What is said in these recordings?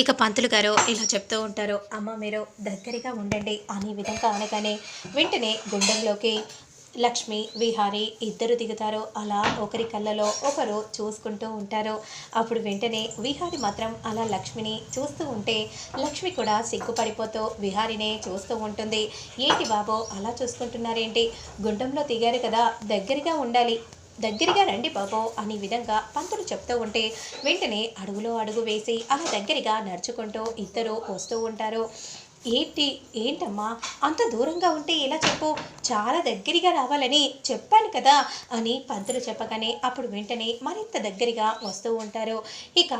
ఇక పంతులు గారు ఇలా చెప్తూ ఉంటారు అమ్మ మీరు దగ్గరగా ఉండండి అనే విధంగా అనగానే వెంటనే గుండెంలోకి లక్ష్మి విహారి ఇద్దరు దిగుతారు. అలా ఒకరి కళ్ళలో ఒకరు చూసుకుంటూ ఉంటారు. అప్పుడు వెంటనే విహారి మాత్రం అలా లక్ష్మిని చూస్తూ ఉంటే లక్ష్మి కూడా సిగ్గుపడిపోతూ విహారినే చూస్తూ ఉంటుంది. ఏంటి బాబు అలా చూసుకుంటున్నారేంటి? గుండంలో దిగారు కదా దగ్గరగా ఉండాలి. దగ్గరగా రండి బాబో అనే విధంగా పంతులు చెప్తూ ఉంటే వెంటనే అడుగులో అడుగు వేసి అలా దగ్గరగా నడుచుకుంటూ ఇద్దరు వస్తూ ఉంటారు. ఏంటి? ఏంటమ్మా? అంత దూరంగా ఉంటే ఎలా చెప్పు. చాలా దగ్గరగా రావాలని చెప్పాను కదా అని పంతులు చెప్పగానే అప్పుడు వెంటనే మరింత దగ్గరగా వస్తూ ఉంటారు. ఇక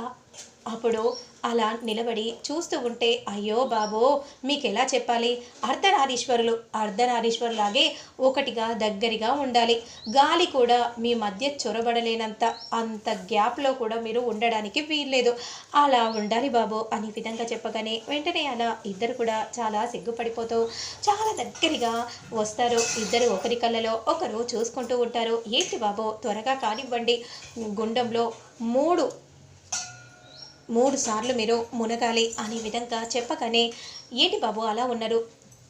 అప్పుడు అలా నిలబడి చూస్తూ ఉంటే అయ్యో బాబో మీకు ఎలా చెప్పాలి? అర్ధనారీశ్వరులు అర్ధనారీశ్వరులాగే ఒకటిగా దగ్గరగా ఉండాలి. గాలి కూడా మీ మధ్య చొరబడలేనంత అంత గ్యాప్లో కూడా మీరు ఉండడానికి వీల్లేదు. అలా ఉండాలి బాబు అనే విధంగా చెప్పగానే వెంటనే అలా ఇద్దరు కూడా చాలా సిగ్గుపడిపోతూ చాలా దగ్గరగా వస్తారు. ఇద్దరు ఒకరి కళ్ళలో ఒకరు చూసుకుంటూ ఉంటారు. ఏంటి బాబో త్వరగా కానివ్వండి. గుండంలో మూడు మూడు సార్లు మీరు మునగాలి అనే విధంగా చెప్పగానే ఏంటి బాబు అలా ఉన్నారు?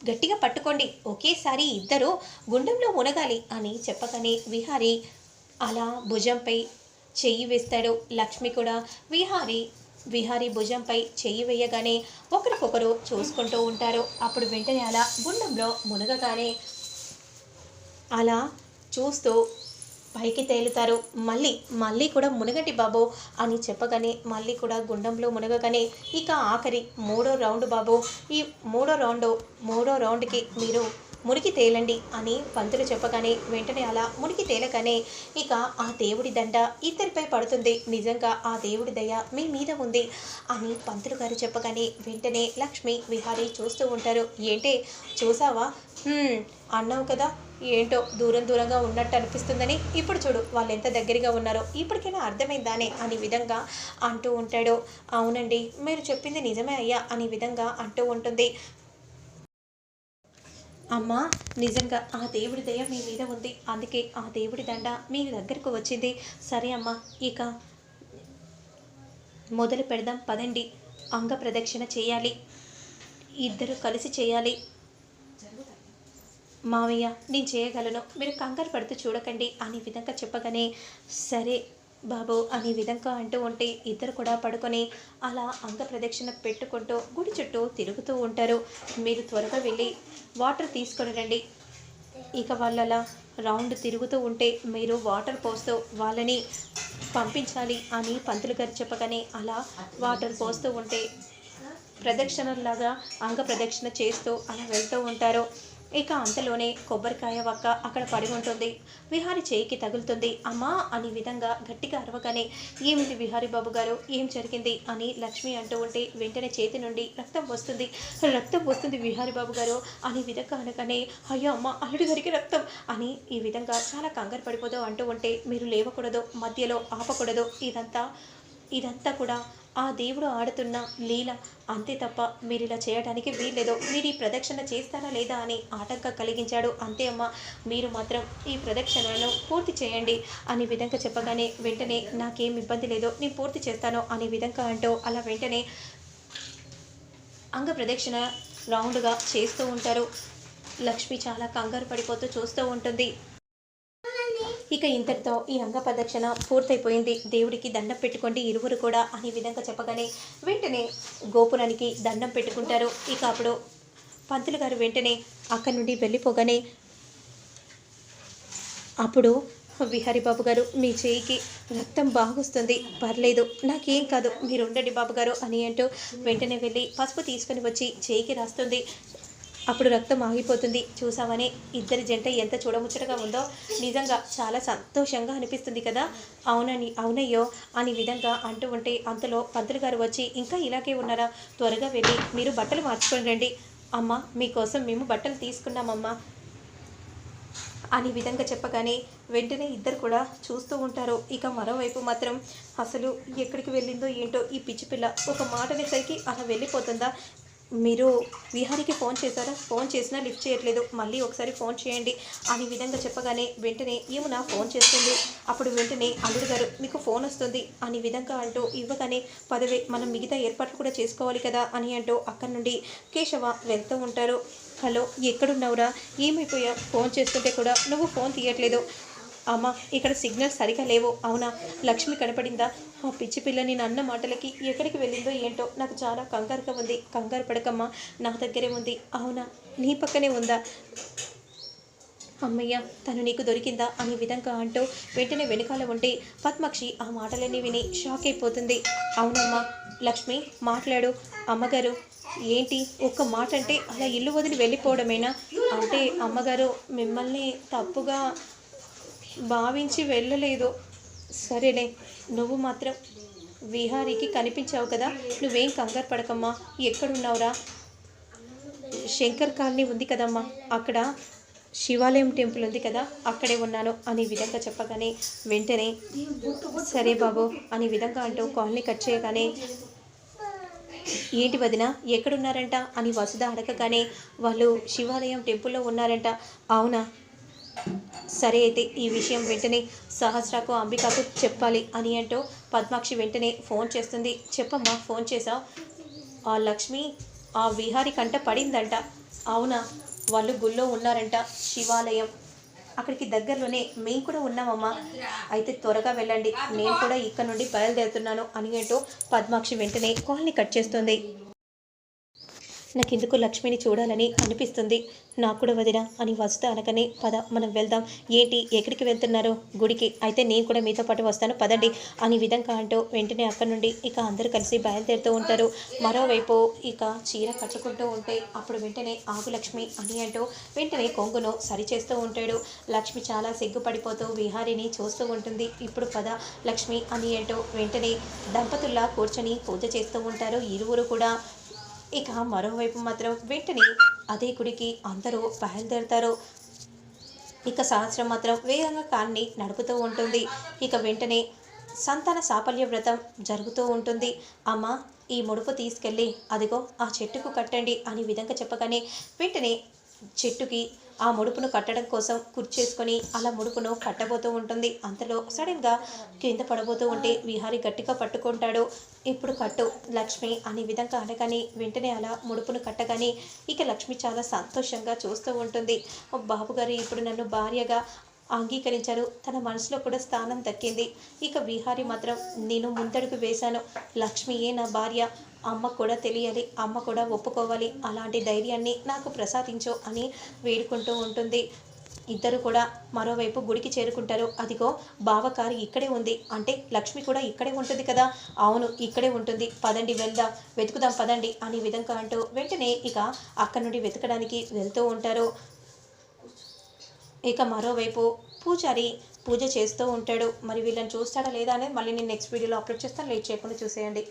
గట్టిగా పట్టుకోండి. ఒకేసారి ఇద్దరు గుండంలో మునగాలి అని చెప్పగానే విహారి అలా భుజంపై చెయ్యి వేస్తాడు. లక్ష్మి కూడా విహారి విహారి భుజంపై చెయ్యి వేయగానే ఒకరికొకరు చూసుకుంటూ ఉంటారు. అప్పుడు వెంటనే అలా గుండంలో మునగగానే అలా చూస్తూ పైకి తేలుతారు. మళ్ళీ మళ్ళీ కూడా మునగండి బాబు అని చెప్పగానే మళ్ళీ కూడా గుండంలో మునగగానే ఇక ఆఖరి మూడో రౌండ్ బాబు. ఈ మూడో రౌండ్ మూడో రౌండ్కి మీరు మురికి తేలండి అని పంతులు చెప్పగానే వెంటనే అలా మురికి తేలగానే ఇక ఆ దేవుడి దండ ఇద్దరిపై పడుతుంది. నిజంగా ఆ దేవుడి దయ మీ మీద ఉంది అని పంతులు గారు చెప్పగానే వెంటనే లక్ష్మి విహారీ చూస్తూ ఉంటారు. ఏంటే చూసావా? అన్నావు కదా? ఏంటో దూరం దూరంగా ఉన్నట్టు అనిపిస్తుందని ఇప్పుడు చూడు వాళ్ళు ఎంత దగ్గరగా ఉన్నారో. ఇప్పటికైనా అర్థమైందానే అనే విధంగా అంటూ ఉంటాడు. అవునండి మీరు చెప్పింది నిజమే అయ్యా అనే విధంగా అంటూ ఉంటుంది. అమ్మ నిజంగా ఆ దేవుడి దయ మీ మీద ఉంది. అందుకే ఆ దేవుడి దండ మీ దగ్గరకు వచ్చింది. సరే అమ్మ ఇక మొదలు పెడదాం పదండి. అంగ ప్రదక్షిణ చేయాలి. ఇద్దరు కలిసి చేయాలి. మావయ్య నేను చేయగలను. మీరు కంగారు పడుతూ చూడకండి అనే విధంగా చెప్పగానే సరే బాబు అనే విధంగా అంటూ ఉంటే ఇద్దరు కూడా పడుకొని అలా అంగ ప్రదక్షిణ పెట్టుకుంటూ గుడి చుట్టూ తిరుగుతూ ఉంటారు. మీరు త్వరగా వెళ్ళి వాటర్ తీసుకొని రండి. ఇక వాళ్ళు అలా రౌండ్ తిరుగుతూ ఉంటే మీరు వాటర్ పోస్తూ వాళ్ళని పంపించాలి అని పంతులు గారు చెప్పగానే అలా వాటర్ పోస్తూ ఉంటే ప్రదక్షిణలాగా అంగ ప్రదక్షిణ చేస్తూ అలా వెళ్తూ ఉంటారు. ఇక అంతలోనే కొబ్బరికాయ వక్క అక్కడ పడి ఉంటుంది. విహారి చేయికి తగులుతుంది. అమ్మా అని విధంగా గట్టిగా అరవగానే ఏమిటి విహారి బాబు గారు? ఏం జరిగింది? అని లక్ష్మి అంటూ ఉంటే వెంటనే చేతి నుండి రక్తం వస్తుంది. రక్తం వస్తుంది విహారి బాబు గారు అని విధంగా అనగానే అయ్యో అమ్మ అల్లుడి గారికి రక్తం అని ఈ విధంగా చాలా కంగారు పడిపోదు అంటూ ఉంటే మీరు లేవకూడదు మధ్యలో ఆపకూడదు ఇదంతా ఇదంతా కూడా ఆ దేవుడు ఆడుతున్న లీల అంతే తప్ప మీరు ఇలా చేయడానికి వీల్లేదో. మీరు ఈ ప్రదక్షిణ చేస్తారా లేదా అని ఆటంకం కలిగించాడు. అంతే అమ్మ మీరు మాత్రం ఈ ప్రదక్షిణను పూర్తి చేయండి అనే విధంగా చెప్పగానే వెంటనే నాకేం ఇబ్బంది లేదు నేను పూర్తి చేస్తాను అనే విధంగా అంటూ అలా వెంటనే అంగ ప్రదక్షిణ రౌండ్గా చేస్తూ ఉంటారు. లక్ష్మి చాలా కంగారు పడిపోతూ చూస్తూ ఉంటుంది. ఇక ఇంతటితో ఈ అంగ ప్రదక్షిణ పూర్తయిపోయింది. దేవుడికి దండం పెట్టుకోండి. ఇరువురు కూడా అనే విధంగా చెప్పగానే వెంటనే గోపురానికి దండం పెట్టుకుంటారు. ఇక అప్పుడు పంతులు గారు వెంటనే అక్కడి నుండి వెళ్ళిపోగానే అప్పుడు విహారీ బాబు గారు మీ చేయికి రక్తం బాగుస్తుంది. పర్లేదు. నాకేం కాదు. మీరు ఉండండి బాబు గారు అని అంటూ వెంటనే వెళ్ళి పసుపు తీసుకొని వచ్చి చేయికి రాస్తుంది. అప్పుడు రక్తం ఆగిపోతుంది. చూసామని ఇద్దరి జంట ఎంత చూడముచ్చటగా ఉందో. నిజంగా చాలా సంతోషంగా అనిపిస్తుంది కదా? అవునని అవునయ్యో అని విధంగా అంటూ ఉంటే అంతలో పంతులు గారు వచ్చి ఇంకా ఇలాగే ఉన్నారా? త్వరగా వెళ్ళి మీరు బట్టలు మార్చుకొని రండి. అమ్మ మీకోసం మేము బట్టలు తీసుకున్నామమ్మా. అని విధంగా చెప్పగానే వెంటనే ఇద్దరు కూడా చూస్తూ ఉంటారు. ఇక మరోవైపు మాత్రం అసలు ఎక్కడికి వెళ్ళిందో ఏంటో ఈ పిచ్చి పిల్ల ఒక మాట అనేసరికి అలా వెళ్ళిపోతుందా? మీరు విహారికి ఫోన్ చేశారా? ఫోన్ చేసినా లిఫ్ట్ చేయట్లేదు. మళ్ళీ ఒకసారి ఫోన్ చేయండి అని విధంగా చెప్పగానే వెంటనే యమున ఫోన్ చేస్తుంది. అప్పుడు వెంటనే అల్లుడు గారు మీకు ఫోన్ వస్తుంది అని విధంగా అంటూ ఇవ్వగానే పదవి మనం మిగతా ఏర్పాట్లు కూడా చేసుకోవాలి కదా అని అంటూ అక్కడి నుండి కేశవ వెళ్తూ ఉంటారు. హలో ఎక్కడున్నావురా? ఏమైపోయా? ఫోన్ చేస్తుంటే కూడా నువ్వు ఫోన్ తీయట్లేదు. అమ్మ ఇక్కడ సిగ్నల్ సరిగా లేవు. అవునా? లక్ష్మి కనపడిందా? ఆ పిచ్చి పిల్ల నేను అన్న మాటలకి ఎక్కడికి వెళ్ళిందో ఏంటో నాకు చాలా కంగారుగా ఉంది. కంగారు పడకమ్మా నా దగ్గరే ఉంది. అవునా? నీ పక్కనే ఉందా? అమ్మయ్య తను నీకు దొరికిందా? అనే విధంగా అంటూ వెంటనే వెనకాల ఉంటే పద్మాక్షి ఆ మాటలన్నీ విని షాక్ అయిపోతుంది. అవునమ్మా లక్ష్మి మాట్లాడు. అమ్మగారు ఏంటి? ఒక్క మాట అంటే అలా ఇల్లు వదిలి వెళ్ళిపోవడమేనా? అంటే అమ్మగారు మిమ్మల్ని తప్పుగా భావించి వెళ్ళలేదు. సరేలే నువ్వు మాత్రం విహారీకి కనిపించావు కదా నువ్వేం కంగారు పడకమ్మా ఎక్కడున్నావురా? శంకర్ కాలనీ ఉంది కదమ్మా అక్కడ శివాలయం టెంపుల్ ఉంది కదా అక్కడే ఉన్నాను అనే విధంగా చెప్పగానే వెంటనే సరే బాబు అనే విధంగా అంటూ కాలనీ కట్ చేయగానే ఏంటి వదిన ఎక్కడున్నారంట అని వసుధ అడగగానే వాళ్ళు శివాలయం టెంపుల్లో ఉన్నారంట. అవునా? సరే అయితే ఈ విషయం వెంటనే సహస్రకు అంబికకు చెప్పాలి అని అంటూ పద్మాక్షి వెంటనే ఫోన్ చేస్తుంది. చెప్పమ్మా ఫోన్ చేసావు ఆ లక్ష్మి ఆ విహారి కంట పడిందంట. అవునా? వాళ్ళు గుళ్ళో ఉన్నారంట శివాలయం. అక్కడికి దగ్గరలోనే మేము కూడా ఉన్నామమ్మా. అయితే త్వరగా వెళ్ళండి. నేను కూడా ఇక్కడ నుండి బయలుదేరుతున్నాను అని అంటూ పద్మాక్షి వెంటనే కాల్ని కట్ చేస్తుంది. నాకెందుకు లక్ష్మిని చూడాలని అనిపిస్తుంది. నాకు కూడా వదిన అని వస్తా అనకనే పద మనం వెళ్దాం. ఏంటి ఎక్కడికి వెళ్తున్నారు? గుడికి. అయితే నేను కూడా మీతో పాటు వస్తాను. పదండి అని విధంగా అంటూ వెంటనే అక్కడి నుండి ఇక అందరూ కలిసి బయలుదేరుతూ ఉంటారు. మరోవైపు ఇక చీర కట్టుకుంటూ ఉంటే అప్పుడు వెంటనే ఆగు లక్ష్మి అని అంటూ వెంటనే కొంగును సరిచేస్తూ ఉంటాడు. లక్ష్మి చాలా సిగ్గుపడిపోతూ విహారిని చూస్తూ ఉంటుంది. ఇప్పుడు పద లక్ష్మి అని అంటూ వెంటనే దంపతుల్లా కూర్చొని పూజ చేస్తూ ఉంటారు. ఇరువురు కూడా ఇక మరోవైపు మాత్రం వెంటనే అదే గుడికి అందరూ బయలుదేరుతారు. ఇక సహస్రం మాత్రం వేగంగా కాన్ని నడుపుతూ ఉంటుంది. ఇక వెంటనే సంతాన సాఫల్య వ్రతం జరుగుతూ ఉంటుంది. అమ్మ ఈ ముడుపు తీసుకెళ్ళి అదిగో ఆ చెట్టుకు కట్టండి అని విధంగా చెప్పగానే వెంటనే చెట్టుకి ఆ ముడుపును కట్టడం కోసం కుర్చేసుకొని అలా ముడుపును కట్టబోతూ ఉంటుంది. అంతలో సడన్గా కింద పడబోతూ ఉంటే విహారి గట్టిగా పట్టుకుంటాడు. ఇప్పుడు కట్టు లక్ష్మి అనే విధంగా అనగానే వెంటనే అలా ముడుపును కట్టగానే ఇక లక్ష్మి చాలా సంతోషంగా చూస్తూ ఉంటుంది. "ఓ ఇప్పుడు నన్ను భార్యగా అంగీకరించారు. తన మనసులో కూడా స్థానం దక్కింది. ఇక విహారి మాత్రం నేను ముందడుగు వేశాను. లక్ష్మియే నా భార్య. అమ్మ కూడా తెలియాలి. అమ్మ కూడా ఒప్పుకోవాలి. అలాంటి ధైర్యాన్ని నాకు ప్రసాదించు అని వేడుకుంటూ ఉంటుంది. ఇద్దరు కూడా మరోవైపు గుడికి చేరుకుంటారు. అదిగో బావకారు ఇక్కడే ఉంది. అంటే లక్ష్మి కూడా ఇక్కడే ఉంటుంది కదా? అవును ఇక్కడే ఉంటుంది. పదండి వెళ్దాం వెతుకుదాం పదండి అనే విధంగా అంటూ వెంటనే ఇక అక్కడి నుండి వెతకడానికి వెళ్తూ ఉంటారు. ఇక మరోవైపు పూజారి పూజ చేస్తూ ఉంటాడు. మరి వీళ్ళని చూస్తాడా లేదా అనేది మళ్ళీ నేను నెక్స్ట్ వీడియోలో అప్లోడ్ చేస్తాను. లేట్ చేయకుండా చూసేయండి.